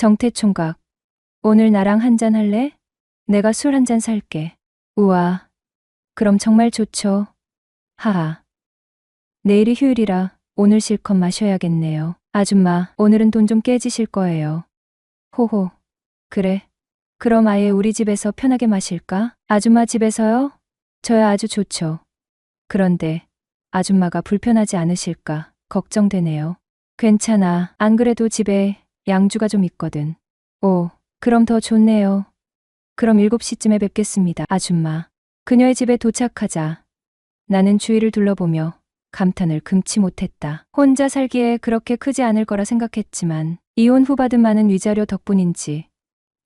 정태 총각, 오늘 나랑 한 잔 할래? 내가 술 한 잔 살게. 우와, 그럼 정말 좋죠. 하하. 내일이 휴일이라 오늘 실컷 마셔야겠네요. 아줌마, 오늘은 돈 좀 깨지실 거예요. 호호. 그래. 그럼 아예 우리 집에서 편하게 마실까? 아줌마 집에서요? 저야 아주 좋죠. 그런데 아줌마가 불편하지 않으실까 걱정되네요. 괜찮아. 안 그래도 집에 양주가 좀 있거든. 오, 그럼 더 좋네요. 그럼 7시쯤에 뵙겠습니다, 아줌마. 그녀의 집에 도착하자 나는 주위를 둘러보며 감탄을 금치 못했다. 혼자 살기에 그렇게 크지 않을 거라 생각했지만 이혼 후 받은 많은 위자료 덕분인지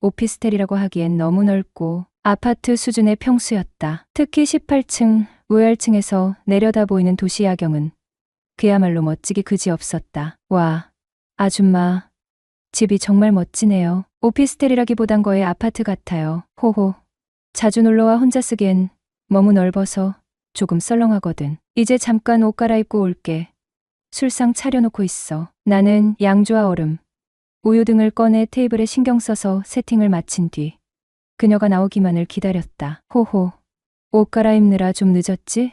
오피스텔이라고 하기엔 너무 넓고 아파트 수준의 평수였다. 특히 18층 우열층에서 내려다 보이는 도시 야경은 그야말로 멋지기 그지없었다. 와, 아줌마. 집이 정말 멋지네요. 오피스텔이라기보단 거의 아파트 같아요. 호호. 자주 놀러와 혼자 쓰기엔 너무 넓어서 조금 썰렁하거든. 이제 잠깐 옷 갈아입고 올게. 술상 차려놓고 있어. 나는 양주와 얼음, 우유 등을 꺼내 테이블에 신경 써서 세팅을 마친 뒤 그녀가 나오기만을 기다렸다. 호호. 옷 갈아입느라 좀 늦었지?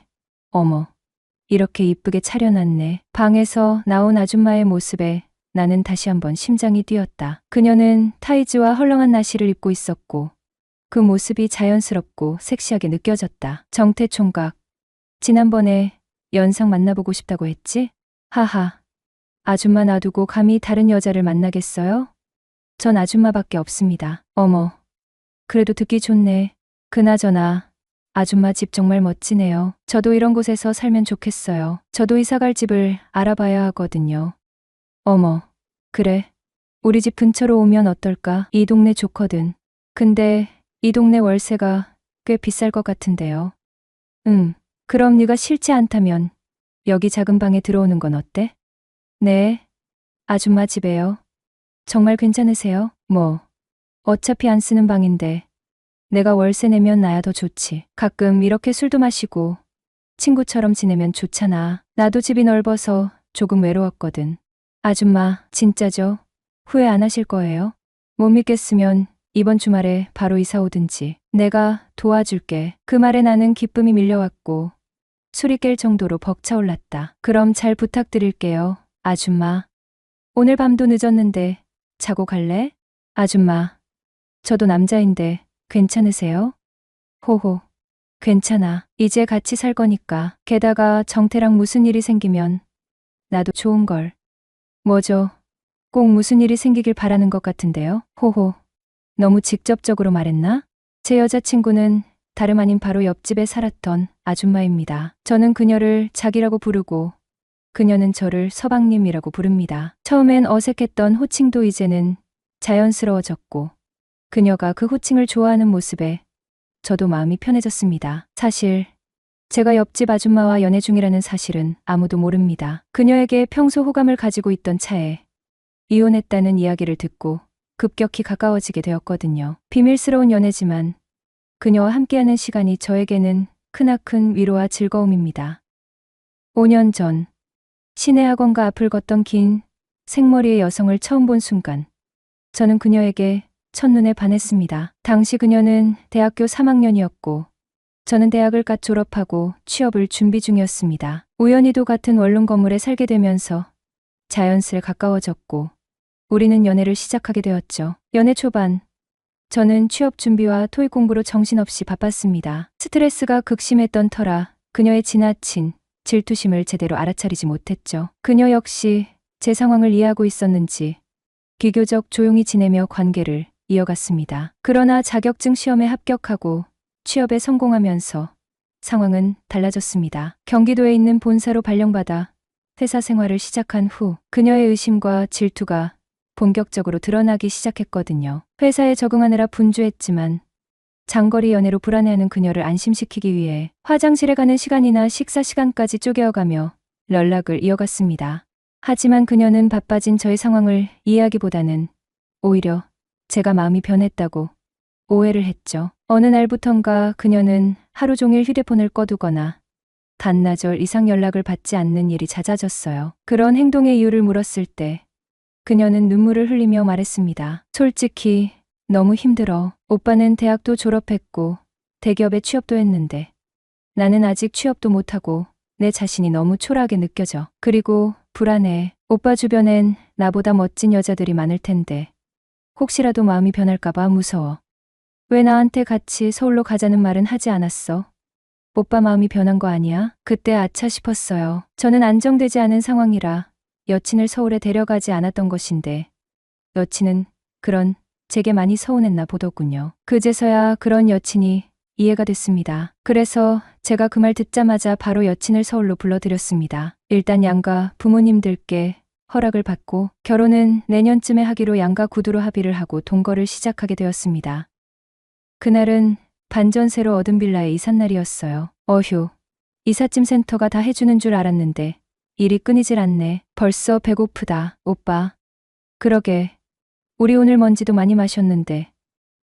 어머. 이렇게 이쁘게 차려놨네. 방에서 나온 아줌마의 모습에 나는 다시 한번 심장이 뛰었다. 그녀는 타이즈와 헐렁한 나시를 입고 있었고 그 모습이 자연스럽고 섹시하게 느껴졌다. 정태 총각. 지난번에 연상 만나보고 싶다고 했지? 하하. 아줌마 놔두고 감히 다른 여자를 만나겠어요? 전 아줌마밖에 없습니다. 어머. 그래도 듣기 좋네. 그나저나 아줌마 집 정말 멋지네요. 저도 이런 곳에서 살면 좋겠어요. 저도 이사갈 집을 알아봐야 하거든요. 어머. 그래. 우리 집 근처로 오면 어떨까? 이 동네 좋거든. 근데 이 동네 월세가 꽤 비쌀 것 같은데요. 응. 그럼 네가 싫지 않다면 여기 작은 방에 들어오는 건 어때? 네. 아줌마 집에요. 정말 괜찮으세요? 뭐. 어차피 안 쓰는 방인데. 내가 월세 내면 나야 더 좋지. 가끔 이렇게 술도 마시고 친구처럼 지내면 좋잖아. 나도 집이 넓어서 조금 외로웠거든. 아줌마, 진짜죠? 후회 안 하실 거예요? 못 믿겠으면 이번 주말에 바로 이사 오든지. 내가 도와줄게. 그 말에 나는 기쁨이 밀려왔고 술이 깰 정도로 벅차올랐다. 그럼 잘 부탁드릴게요. 아줌마. 오늘 밤도 늦었는데 자고 갈래? 아줌마. 저도 남자인데 괜찮으세요? 호호. 괜찮아. 이제 같이 살 거니까. 게다가 정태랑 무슨 일이 생기면 나도 좋은 걸. 뭐죠? 꼭 무슨 일이 생기길 바라는 것 같은데요? 호호. 너무 직접적으로 말했나? 제 여자친구는 다름 아닌 바로 옆집에 살았던 아줌마입니다. 저는 그녀를 자기라고 부르고 그녀는 저를 서방님이라고 부릅니다. 처음엔 어색했던 호칭도 이제는 자연스러워졌고 그녀가 그 호칭을 좋아하는 모습에 저도 마음이 편해졌습니다. 사실 제가 옆집 아줌마와 연애 중이라는 사실은 아무도 모릅니다. 그녀에게 평소 호감을 가지고 있던 차에 이혼했다는 이야기를 듣고 급격히 가까워지게 되었거든요. 비밀스러운 연애지만 그녀와 함께하는 시간이 저에게는 크나큰 위로와 즐거움입니다. 5년 전 시내 학원과 앞을 걷던 긴 생머리의 여성을 처음 본 순간 저는 그녀에게 첫눈에 반했습니다. 당시 그녀는 대학교 3학년이었고 저는 대학을 갓 졸업하고 취업을 준비 중이었습니다. 우연히도 같은 원룸 건물에 살게 되면서 자연스레 가까워졌고 우리는 연애를 시작하게 되었죠. 연애 초반 저는 취업 준비와 토익 공부로 정신없이 바빴습니다. 스트레스가 극심했던 터라 그녀의 지나친 질투심을 제대로 알아차리지 못했죠. 그녀 역시 제 상황을 이해하고 있었는지 비교적 조용히 지내며 관계를 이어갔습니다. 그러나 자격증 시험에 합격하고 취업에 성공하면서 상황은 달라졌습니다. 경기도에 있는 본사로 발령받아 회사 생활을 시작한 후 그녀의 의심과 질투가 본격적으로 드러나기 시작했거든요. 회사에 적응하느라 분주했지만 장거리 연애로 불안해하는 그녀를 안심시키기 위해 화장실에 가는 시간이나 식사 시간까지 쪼개어가며 연락을 이어갔습니다. 하지만 그녀는 바빠진 저의 상황을 이해하기보다는 오히려 제가 마음이 변했다고 오해를 했죠. 어느 날부턴가 그녀는 하루 종일 휴대폰을 꺼두거나 반나절 이상 연락을 받지 않는 일이 잦아졌어요. 그런 행동의 이유를 물었을 때 그녀는 눈물을 흘리며 말했습니다. 솔직히 너무 힘들어. 오빠는 대학도 졸업했고 대기업에 취업도 했는데 나는 아직 취업도 못하고 내 자신이 너무 초라하게 느껴져. 그리고 불안해. 오빠 주변엔 나보다 멋진 여자들이 많을 텐데 혹시라도 마음이 변할까봐 무서워. 왜 나한테 같이 서울로 가자는 말은 하지 않았어? 오빠 마음이 변한 거 아니야? 그때 아차 싶었어요. 저는 안정되지 않은 상황이라 여친을 서울에 데려가지 않았던 것인데 여친은 그런 제게 많이 서운했나 보더군요. 그제서야 그런 여친이 이해가 됐습니다. 그래서 제가 그 말 듣자마자 바로 여친을 서울로 불러드렸습니다. 일단 양가 부모님들께 허락을 받고 결혼은 내년쯤에 하기로 양가 구두로 합의를 하고 동거를 시작하게 되었습니다. 그날은 반전세로 얻은 빌라의 이삿날이었어요. 어휴, 이삿짐 센터가 다 해주는 줄 알았는데 일이 끊이질 않네. 벌써 배고프다, 오빠. 그러게. 우리 오늘 먼지도 많이 마셨는데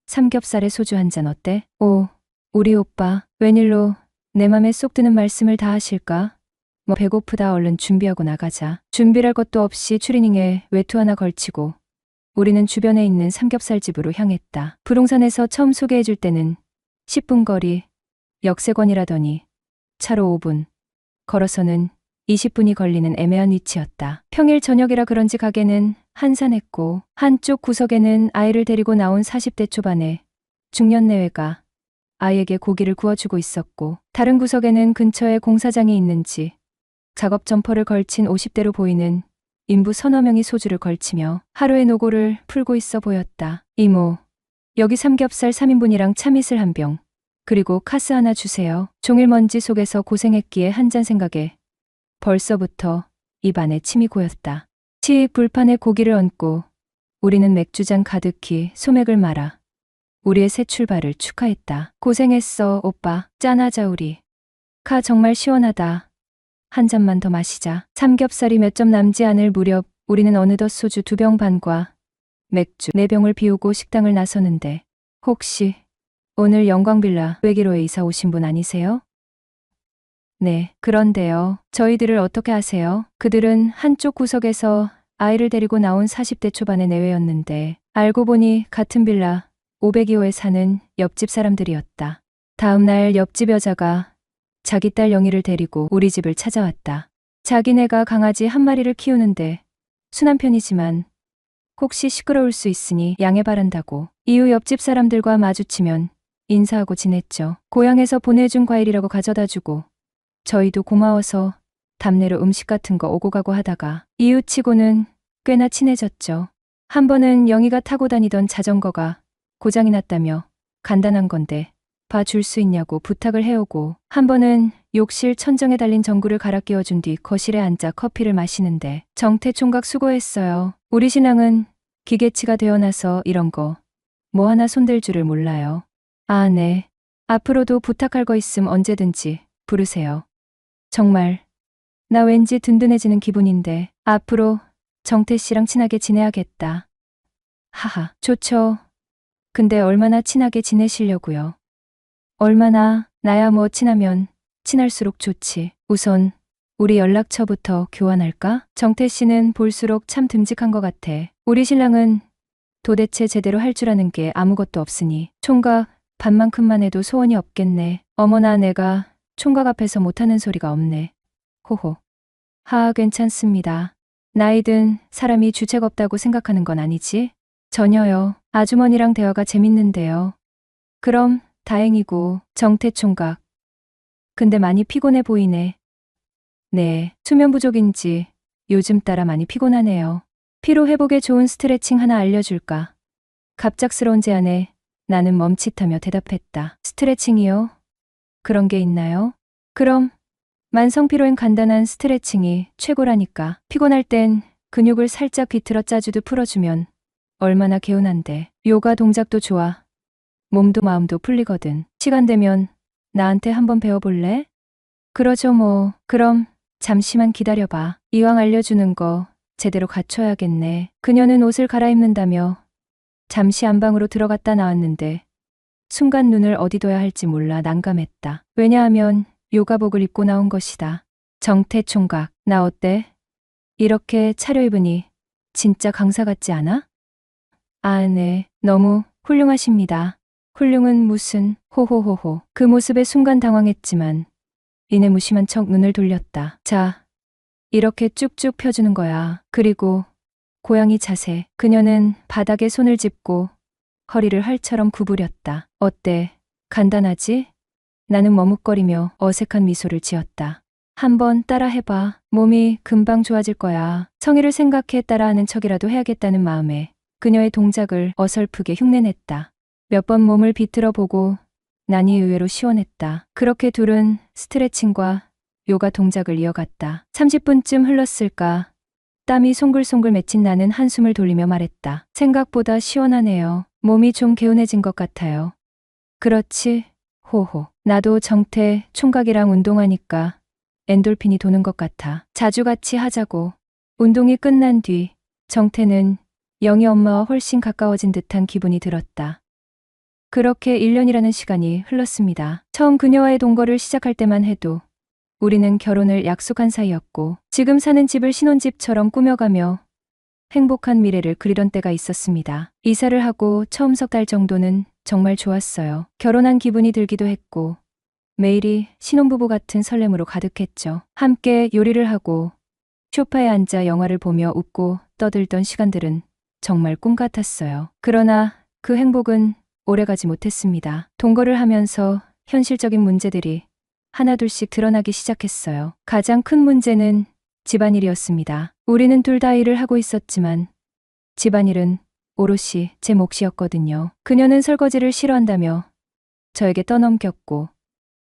삼겹살에 소주 한 잔 어때? 오, 우리 오빠 웬일로 내 맘에 쏙 드는 말씀을 다 하실까? 뭐 배고프다 얼른 준비하고 나가자. 준비할 것도 없이 추리닝에 외투 하나 걸치고 우리는 주변에 있는 삼겹살 집으로 향했다. 부동산에서 처음 소개해줄 때는 10분 거리, 역세권이라더니 차로 5분, 걸어서는 20분이 걸리는 애매한 위치였다. 평일 저녁이라 그런지 가게는 한산했고 한쪽 구석에는 아이를 데리고 나온 40대 초반의 중년 내외가 아이에게 고기를 구워주고 있었고 다른 구석에는 근처에 공사장이 있는지 작업 점퍼를 걸친 50대로 보이는 인부 서너 명이 소주를 걸치며 하루의 노고를 풀고 있어 보였다. 이모, 여기 삼겹살 3인분이랑 참이슬 한 병, 그리고 카스 하나 주세요. 종일 먼지 속에서 고생했기에 한 잔 생각에 벌써부터 입안에 침이 고였다. 치 불판에 고기를 얹고 우리는 맥주잔 가득히 소맥을 말아 우리의 새 출발을 축하했다. 고생했어, 오빠. 짠하자, 우리. 카 정말 시원하다. 한 잔만 더 마시자. 삼겹살이 몇 점 남지 않을 무렵 우리는 어느덧 소주 두 병 반과 맥주 네 병을 비우고 식당을 나서는데 혹시 오늘 영광빌라 외기로에 이사 오신 분 아니세요? 네, 그런데요. 저희들을 어떻게 아세요? 그들은 한쪽 구석에서 아이를 데리고 나온 40대 초반의 내외였는데 알고 보니 같은 빌라 502호에 사는 옆집 사람들이었다. 다음 날 옆집 여자가 자기 딸 영희를 데리고 우리 집을 찾아왔다. 자기네가 강아지 한 마리를 키우는데 순한 편이지만 혹시 시끄러울 수 있으니 양해 바란다고 이후 옆집 사람들과 마주치면 인사하고 지냈죠. 고향에서 보내준 과일이라고 가져다 주고 저희도 고마워서 답내로 음식 같은 거 오고 가고 하다가 이웃치고는 꽤나 친해졌죠. 한 번은 영희가 타고 다니던 자전거가 고장이 났다며 간단한 건데 봐줄 수 있냐고 부탁을 해오고 한 번은 욕실 천정에 달린 전구를 갈아 끼워준 뒤 거실에 앉아 커피를 마시는데 정태 총각 수고했어요. 우리 신랑은 기계치가 되어나서 이런 거 뭐 하나 손댈 줄을 몰라요. 아, 네. 앞으로도 부탁할 거 있음 언제든지 부르세요. 정말 나 왠지 든든해지는 기분인데 앞으로 정태 씨랑 친하게 지내야겠다. 하하, 좋죠. 근데 얼마나 친하게 지내시려고요? 얼마나 나야 뭐 친하면 친할수록 좋지. 우선 우리 연락처부터 교환할까? 정태 씨는 볼수록 참 듬직한 것 같아. 우리 신랑은 도대체 제대로 할 줄 아는 게 아무것도 없으니 총각 반만큼만 해도 소원이 없겠네. 어머나 내가 총각 앞에서 못하는 소리가 없네. 호호. 하, 괜찮습니다. 나이든 사람이 주책 없다고 생각하는 건 아니지? 전혀요. 아주머니랑 대화가 재밌는데요. 그럼 다행이고 정태 총각. 근데 많이 피곤해 보이네. 네, 수면 부족인지 요즘 따라 많이 피곤하네요. 피로 회복에 좋은 스트레칭 하나 알려줄까? 갑작스러운 제안에 나는 멈칫하며 대답했다. 스트레칭이요? 그런 게 있나요? 그럼 만성 피로엔 간단한 스트레칭이 최고라니까. 피곤할 땐 근육을 살짝 비틀어 짜주듯 풀어주면 얼마나 개운한데. 요가 동작도 좋아. 몸도 마음도 풀리거든. 시간 되면 나한테 한번 배워볼래? 그러죠 뭐. 그럼 잠시만 기다려봐. 이왕 알려주는 거 제대로 갖춰야겠네. 그녀는 옷을 갈아입는다며 잠시 안방으로 들어갔다 나왔는데 순간 눈을 어디 둬야 할지 몰라 난감했다. 왜냐하면 요가복을 입고 나온 것이다. 정태 총각, 나 어때? 이렇게 차려입으니 진짜 강사 같지 않아? 아, 네. 너무 훌륭하십니다. 훌륭은 무슨, 호호호호. 그 모습에 순간 당황했지만, 이내 무심한 척 눈을 돌렸다. 자, 이렇게 쭉쭉 펴주는 거야. 그리고, 고양이 자세. 그녀는 바닥에 손을 짚고, 허리를 활처럼 구부렸다. 어때? 간단하지? 나는 머뭇거리며 어색한 미소를 지었다. 한번 따라 해봐. 몸이 금방 좋아질 거야. 성의를 생각해 따라하는 척이라도 해야겠다는 마음에 그녀의 동작을 어설프게 흉내냈다. 몇 번 몸을 비틀어 보고 난이 의외로 시원했다. 그렇게 둘은 스트레칭과 요가 동작을 이어갔다. 30분쯤 흘렀을까? 땀이 송글송글 맺힌 나는 한숨을 돌리며 말했다. 생각보다 시원하네요. 몸이 좀 개운해진 것 같아요. 그렇지. 호호. 나도 정태 총각이랑 운동하니까 엔돌핀이 도는 것 같아. 자주 같이 하자고. 운동이 끝난 뒤 정태는 영희 엄마와 훨씬 가까워진 듯한 기분이 들었다. 그렇게 1년이라는 시간이 흘렀습니다. 처음 그녀와의 동거를 시작할 때만 해도 우리는 결혼을 약속한 사이였고 지금 사는 집을 신혼집처럼 꾸며가며 행복한 미래를 그리던 때가 있었습니다. 이사를 하고 처음 석 달 정도는 정말 좋았어요. 결혼한 기분이 들기도 했고 매일이 신혼부부 같은 설렘으로 가득했죠. 함께 요리를 하고 소파에 앉아 영화를 보며 웃고 떠들던 시간들은 정말 꿈 같았어요. 그러나 그 행복은 오래가지 못했습니다. 동거를 하면서 현실적인 문제들이 하나둘씩 드러나기 시작했어요. 가장 큰 문제는 집안일이었습니다. 우리는 둘 다 일을 하고 있었지만 집안일은 오롯이 제 몫이었거든요. 그녀는 설거지를 싫어한다며 저에게 떠넘겼고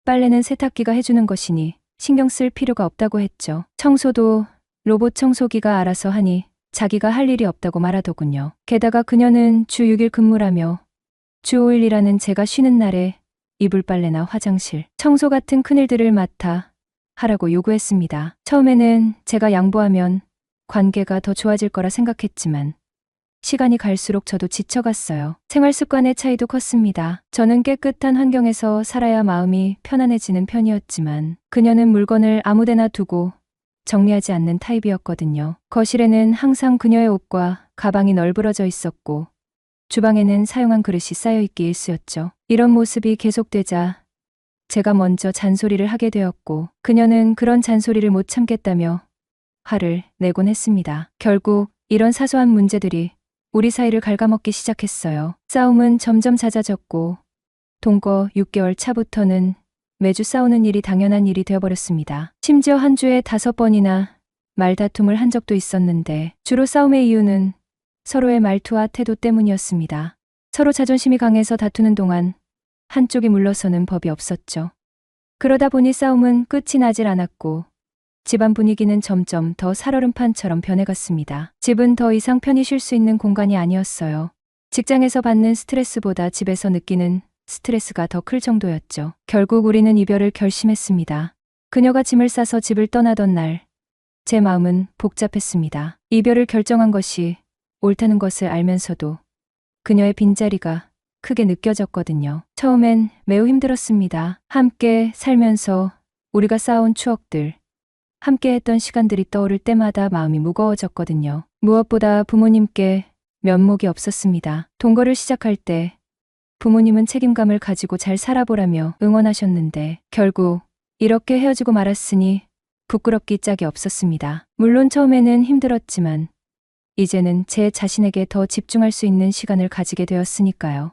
빨래는 세탁기가 해주는 것이니 신경 쓸 필요가 없다고 했죠. 청소도 로봇 청소기가 알아서 하니 자기가 할 일이 없다고 말하더군요. 게다가 그녀는 주 6일 근무라며 주 5일 일하는 제가 쉬는 날에 이불 빨래나 화장실, 청소 같은 큰일들을 맡아 하라고 요구했습니다. 처음에는 제가 양보하면 관계가 더 좋아질 거라 생각했지만 시간이 갈수록 저도 지쳐갔어요. 생활 습관의 차이도 컸습니다. 저는 깨끗한 환경에서 살아야 마음이 편안해지는 편이었지만 그녀는 물건을 아무데나 두고 정리하지 않는 타입이었거든요. 거실에는 항상 그녀의 옷과 가방이 널브러져 있었고 주방에는 사용한 그릇이 쌓여 있기 일쑤였죠. 이런 모습이 계속되자 제가 먼저 잔소리를 하게 되었고 그녀는 그런 잔소리를 못 참겠다며 화를 내곤 했습니다. 결국 이런 사소한 문제들이 우리 사이를 갉아먹기 시작했어요. 싸움은 점점 잦아졌고 동거 6개월 차부터는 매주 싸우는 일이 당연한 일이 되어버렸습니다. 심지어 한 주에 다섯 번이나 말다툼을 한 적도 있었는데 주로 싸움의 이유는 서로의 말투와 태도 때문이었습니다. 서로 자존심이 강해서 다투는 동안 한쪽이 물러서는 법이 없었죠. 그러다 보니 싸움은 끝이 나질 않았고 집안 분위기는 점점 더 살얼음판처럼 변해갔습니다. 집은 더 이상 편히 쉴 수 있는 공간이 아니었어요. 직장에서 받는 스트레스보다 집에서 느끼는 스트레스가 더 클 정도였죠. 결국 우리는 이별을 결심했습니다. 그녀가 짐을 싸서 집을 떠나던 날, 제 마음은 복잡했습니다. 이별을 결정한 것이 옳다는 것을 알면서도 그녀의 빈자리가 크게 느껴졌거든요. 처음엔 매우 힘들었습니다. 함께 살면서 우리가 쌓아온 추억들, 함께 했던 시간들이 떠오를 때마다 마음이 무거워졌거든요. 무엇보다 부모님께 면목이 없었습니다. 동거를 시작할 때 부모님은 책임감을 가지고 잘 살아보라며 응원하셨는데 결국 이렇게 헤어지고 말았으니 부끄럽기 짝이 없었습니다. 물론 처음에는 힘들었지만 이제는 제 자신에게 더 집중할 수 있는 시간을 가지게 되었으니까요.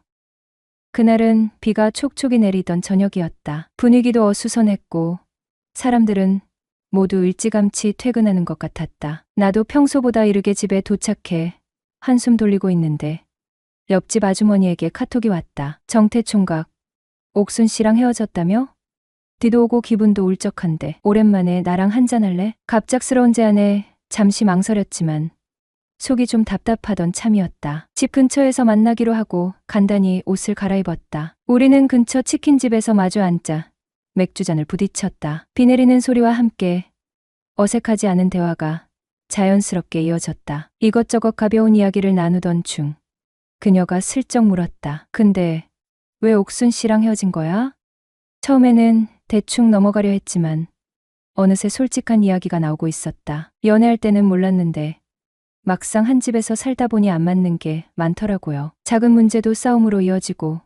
그날은 비가 촉촉이 내리던 저녁이었다. 분위기도 어수선했고 사람들은 모두 일찌감치 퇴근하는 것 같았다. 나도 평소보다 이르게 집에 도착해 한숨 돌리고 있는데 옆집 아주머니에게 카톡이 왔다. 정태 총각, 옥순 씨랑 헤어졌다며? 뒤도 오고 기분도 울적한데 오랜만에 나랑 한잔할래? 갑작스러운 제안에 잠시 망설였지만 속이 좀 답답하던 참이었다. 집 근처에서 만나기로 하고 간단히 옷을 갈아입었다. 우리는 근처 치킨집에서 마주 앉자 맥주잔을 부딪혔다. 비 내리는 소리와 함께 어색하지 않은 대화가 자연스럽게 이어졌다. 이것저것 가벼운 이야기를 나누던 중 그녀가 슬쩍 물었다. 근데 왜 옥순 씨랑 헤어진 거야? 처음에는 대충 넘어가려 했지만 어느새 솔직한 이야기가 나오고 있었다. 연애할 때는 몰랐는데 막상 한 집에서 살다 보니 안 맞는 게 많더라고요. 작은 문제도 싸움으로 이어지고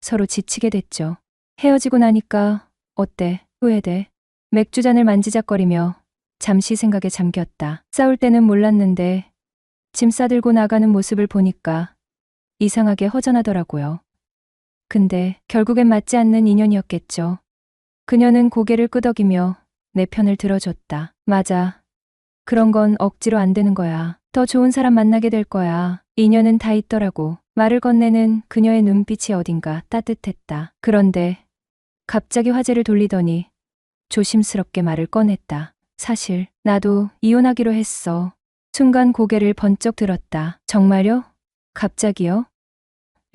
서로 지치게 됐죠. 헤어지고 나니까 어때? 후회돼? 맥주잔을 만지작거리며 잠시 생각에 잠겼다. 싸울 때는 몰랐는데 짐 싸들고 나가는 모습을 보니까 이상하게 허전하더라고요. 근데 결국엔 맞지 않는 인연이었겠죠. 그녀는 고개를 끄덕이며 내 편을 들어줬다. 맞아. 그런 건 억지로 안 되는 거야. 더 좋은 사람 만나게 될 거야. 인연은 다 있더라고. 말을 건네는 그녀의 눈빛이 어딘가 따뜻했다. 그런데 갑자기 화제를 돌리더니 조심스럽게 말을 꺼냈다. 사실 나도 이혼하기로 했어. 순간 고개를 번쩍 들었다. 정말요? 갑자기요?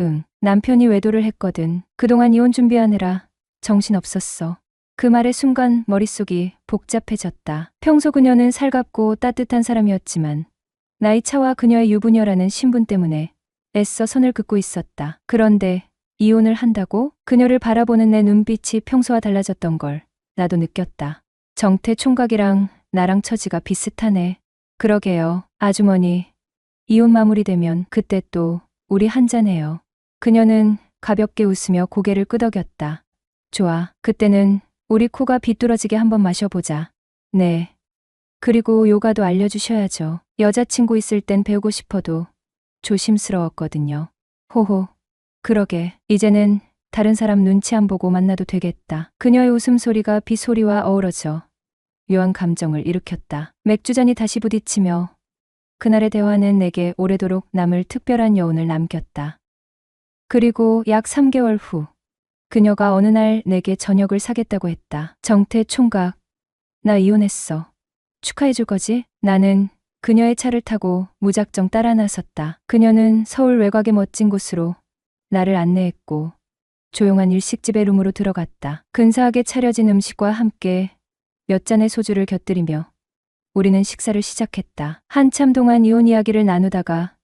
응. 남편이 외도를 했거든. 그동안 이혼 준비하느라 정신 없었어. 그 말에 순간 머릿속이 복잡해졌다. 평소 그녀는 살갑고 따뜻한 사람이었지만 나이 차와 그녀의 유부녀라는 신분 때문에 애써 선을 긋고 있었다. 그런데 이혼을 한다고 그녀를 바라보는 내 눈빛이 평소와 달라졌던 걸 나도 느꼈다. 정태 총각이랑 나랑 처지가 비슷하네. 그러게요. 아주머니. 이혼 마무리되면 그때 또 우리 한잔해요. 그녀는 가볍게 웃으며 고개를 끄덕였다. 좋아. 그때는 우리 코가 비뚤어지게 한번 마셔보자. 네. 그리고 요가도 알려주셔야죠. 여자친구 있을 땐 배우고 싶어도 조심스러웠거든요. 호호. 그러게. 이제는 다른 사람 눈치 안 보고 만나도 되겠다. 그녀의 웃음소리가 비소리와 어우러져 묘한 감정을 일으켰다. 맥주잔이 다시 부딪히며 그날의 대화는 내게 오래도록 남을 특별한 여운을 남겼다. 그리고 약 3개월 후 그녀가 어느 날 내게 저녁을 사겠다고 했다. 정태 총각, 나 이혼했어. 축하해 줄 거지? 나는 그녀의 차를 타고 무작정 따라 나섰다. 그녀는 서울 외곽의 멋진 곳으로 나를 안내했고 조용한 일식집의 룸으로 들어갔다. 근사하게 차려진 음식과 함께 몇 잔의 소주를 곁들이며 우리는 식사를 시작했다. 한참 동안 이혼 이야기를 나누다가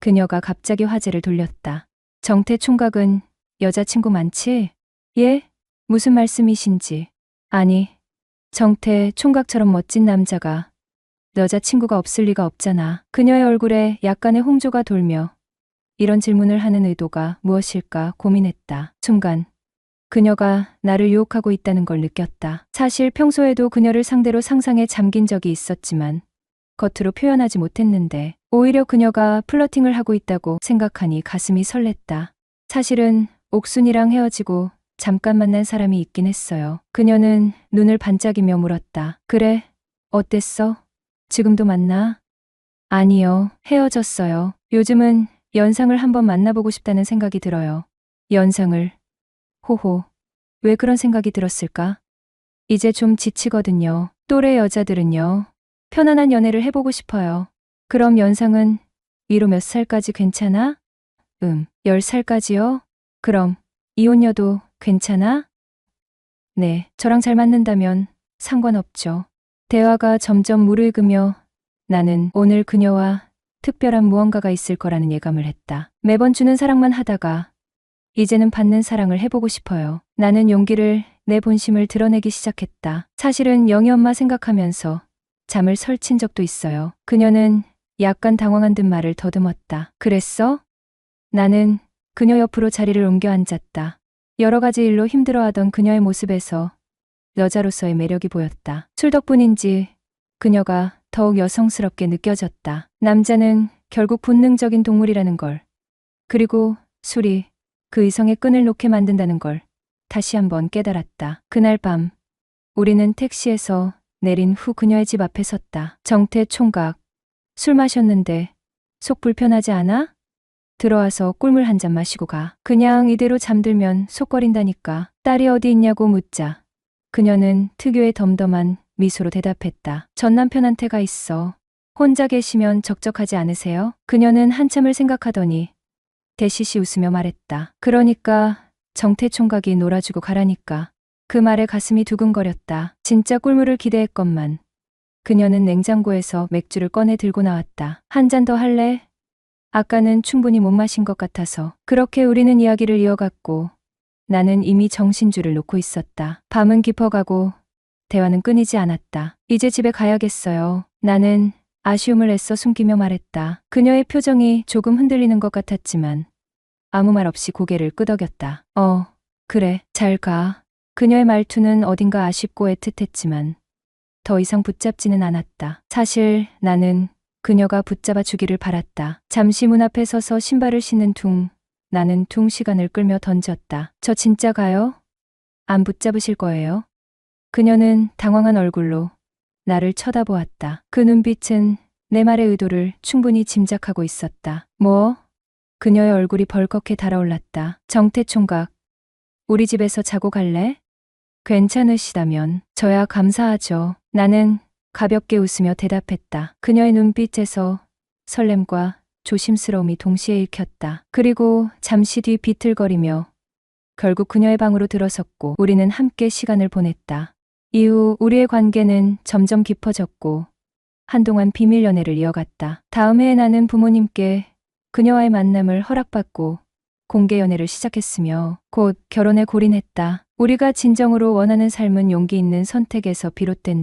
그녀가 갑자기 화제를 돌렸다. 정태 총각은 여자친구 많지? 예? 무슨 말씀이신지. 아니, 정태 총각처럼 멋진 남자가 여자친구가 없을 리가 없잖아. 그녀의 얼굴에 약간의 홍조가 돌며 이런 질문을 하는 의도가 무엇일까 고민했다. 순간 그녀가 나를 유혹하고 있다는 걸 느꼈다. 사실 평소에도 그녀를 상대로 상상에 잠긴 적이 있었지만 겉으로 표현하지 못했는데 오히려 그녀가 플러팅을 하고 있다고 생각하니 가슴이 설렜다. 사실은 옥순이랑 헤어지고 잠깐 만난 사람이 있긴 했어요. 그녀는 눈을 반짝이며 물었다. 그래, 어땠어? 지금도 만나? 아니요, 헤어졌어요. 요즘은 연상을 한번 만나보고 싶다는 생각이 들어요. 연상을. 호호. 왜 그런 생각이 들었을까? 이제 좀 지치거든요. 또래 여자들은요. 편안한 연애를 해보고 싶어요. 그럼 연상은 위로 몇 살까지 괜찮아? 음, 10살까지요? 그럼 이혼녀도 괜찮아? 네, 저랑 잘 맞는다면 상관없죠. 대화가 점점 무르익으며 나는 오늘 그녀와 특별한 무언가가 있을 거라는 예감을 했다. 매번 주는 사랑만 하다가 이제는 받는 사랑을 해보고 싶어요. 나는 용기를 내 본심을 드러내기 시작했다. 사실은 영희 엄마 생각하면서 잠을 설친 적도 있어요. 그녀는 약간 당황한 듯 말을 더듬었다. 그랬어? 나는 그녀 옆으로 자리를 옮겨 앉았다. 여러 가지 일로 힘들어하던 그녀의 모습에서 여자로서의 매력이 보였다. 술 덕분인지 그녀가 더욱 여성스럽게 느껴졌다. 남자는 결국 본능적인 동물이라는 걸. 그리고 술이 그 이성의 끈을 놓게 만든다는 걸 다시 한번 깨달았다. 그날 밤 우리는 택시에서 내린 후 그녀의 집 앞에 섰다. 정태 총각. 술 마셨는데 속 불편하지 않아? 들어와서 꿀물 한 잔 마시고 가. 그냥 이대로 잠들면 속거린다니까. 딸이 어디 있냐고 묻자. 그녀는 특유의 덤덤한 미소로 대답했다. 전 남편한테 가 있어. 혼자 계시면 적적하지 않으세요? 그녀는 한참을 생각하더니 대시시 웃으며 말했다. 그러니까 정태 총각이 놀아주고 가라니까. 그 말에 가슴이 두근거렸다. 진짜 꿀물을 기대했건만. 그녀는 냉장고에서 맥주를 꺼내 들고 나왔다. 한 잔 더 할래? 아까는 충분히 못 마신 것 같아서. 그렇게 우리는 이야기를 이어갔고 나는 이미 정신줄을 놓고 있었다. 밤은 깊어가고 대화는 끊이지 않았다. 이제 집에 가야겠어요. 나는 아쉬움을 애써 숨기며 말했다. 그녀의 표정이 조금 흔들리는 것 같았지만 아무 말 없이 고개를 끄덕였다. 어, 그래, 잘 가. 그녀의 말투는 어딘가 아쉽고 애틋했지만 더 이상 붙잡지는 않았다. 사실 나는 그녀가 붙잡아 주기를 바랐다. 잠시 문 앞에 서서 신발을 신는 둥. 나는 둥 시간을 끌며 던졌다. 저 진짜 가요? 안 붙잡으실 거예요? 그녀는 당황한 얼굴로 나를 쳐다보았다. 그 눈빛은 내 말의 의도를 충분히 짐작하고 있었다. 뭐? 그녀의 얼굴이 벌겋게 달아올랐다. 정태 총각. 우리 집에서 자고 갈래? 괜찮으시다면 저야 감사하죠. 나는 가볍게 웃으며 대답했다. 그녀의 눈빛에서 설렘과 조심스러움이 동시에 읽혔다. 그리고 잠시 뒤 비틀거리며 결국 그녀의 방으로 들어섰고 우리는 함께 시간을 보냈다. 이후 우리의 관계는 점점 깊어졌고 한동안 비밀 연애를 이어갔다. 다음 해에 나는 부모님께 그녀와의 만남을 허락받고 공개 연애를 시작했으며 곧 결혼에 골인했다. 우리가 진정으로 원하는 삶은 용기 있는 선택에서 비롯된